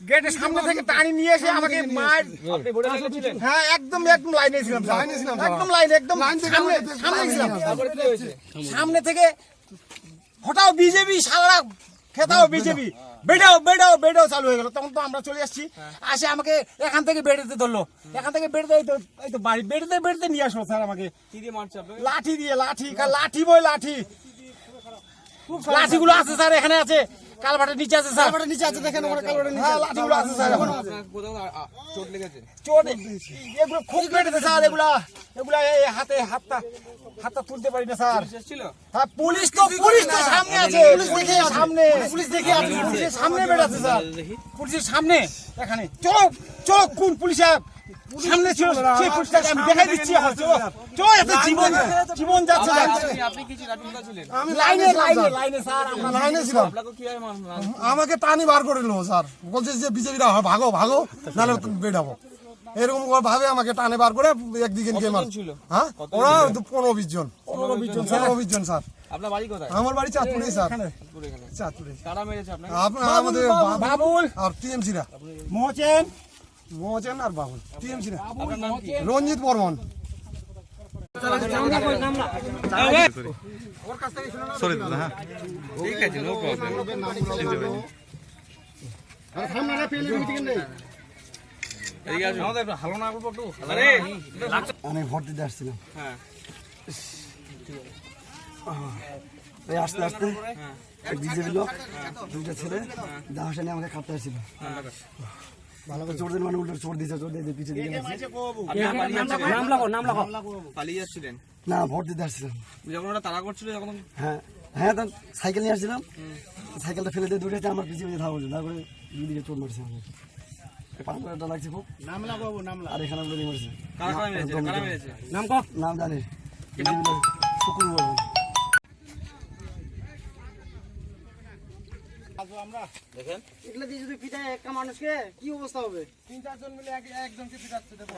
গেটের সামনে থেকে টানি নিয়ে এসে আমাকে মার হ্যাঁ একদম একদম লাইনে ছিলাম। একদম লাইনে একদম সামনে সামনে ছিলাম। সামনে থেকে হটাও বিজেপি সারা খেতাও বিজেপি। বেটাও বেটাও বেটাও চালু হয়ে গেল। তখন তো আমরা চলে আসছি। আসে আমাকে এখান থেকে বেড়েতে ধরলো। এখান থেকে বেড়েতে এই তো এই তো বাড়ি বেড়েতে বেড়েতে নিয়ে আসলো স্যার আমাকে। লাঠি দিয়ে লাঠি কা- লাঠি বই লাঠি। লাঠিগুলো আছে স্যার এখানে আছে। কালভাটের নিচে আছে স্যার। নিচে আছে দেখেন ওখানে কালোটা নিচে হ্যাঁ লাঠিগুলো আছে স্যার এখন কোথাও চোট লেগেছে। চোট এগুলো খুব স্যার এগুলা এগুলা এই হাতে হাতটা হাতটা তুলতে পারি না স্যার। ছিল হ্যাঁ পুলিশ তো পুলিশ তো সামনে আছে। পুলিশ দেখে সামনে। পুলিশ দেখে আছে। পুলিশের সামনে বেড়াচ্ছে স্যার। পুলিশের সামনে এখানে। চলো চলো কোন পুলিশ সামনে ছিল সেই পুলিশটাকে আমি দেখাই দিচ্ছি এখন চলো। এত জীবন জীবন যাচ্ছে। আপনি- কি ছিলেন? আমি লাইনে লাইনে লাইনে স্যার। আমরা লাইনে ছিলাম। আমাকে টানি বার করে নিল স্যার। বলছে যে বিজেপিরা ভাগো ভাগো নাহলে বেড়াবো। এরকম ভাবে আমাকে টানে বার করে একদিকে নিয়ে মার হ্যাঁ? ওরা দু- পনেরো বিশ জন পনেরো বিশ জন পনেরো বিশ জন স্যার। আপনার বাড়ি কোথায়? আমার বাড়ি চাঁদপুরে স্যার। চাঁদপুরে কারা মেরেছে আপনাকে? আপনার আমাদের বাবুল আর টিএমসিরা। মোহচেন। মহাজেন আর বাবুল। রঞ্জিত বর্মন। ঠিক আছে নো প্রবলেম না আমি ভোট দিতে আসছিলাম। হ্যাঁ। এই আস্তে আস্তে বিজেপি লোক দুইটা ছেলে দাহাসা আমাকে কাটতে আসছিল। ভালো করে। চোর দিন মানে উল্টো চোর দিয়েছে চোর দিয়ে আপনি পালিয়ে যাচ্ছিলেন? পালিয়ে যাচ্ছিলেন? না ভোট দিতে আসছিলাম। যখন ওরা তাড়া করছিল যখন হ্যাঁ হ্যাঁ তখন সাইকেল নিয়ে আসছিলাম। সাইকেলটা ফেলে দিয়ে দুটো আমার পিছিয়ে পিছিয়ে ধাওয়া চোর মারছে আমাকে। পাঁচ লাগছে খুব। আর এখানে গুলো দিয়ে মারছে। কারা কারা মেরেছে? কারা মেরেছে? নাম নাম? জানি লোক শুকুর বলব এগুলো দিয়ে যদি পিটায় একটা মানুষকে কি অবস্থা হবে? তিন চারজন মিলে এক- একজনকে পিটাচ্ছে দেখো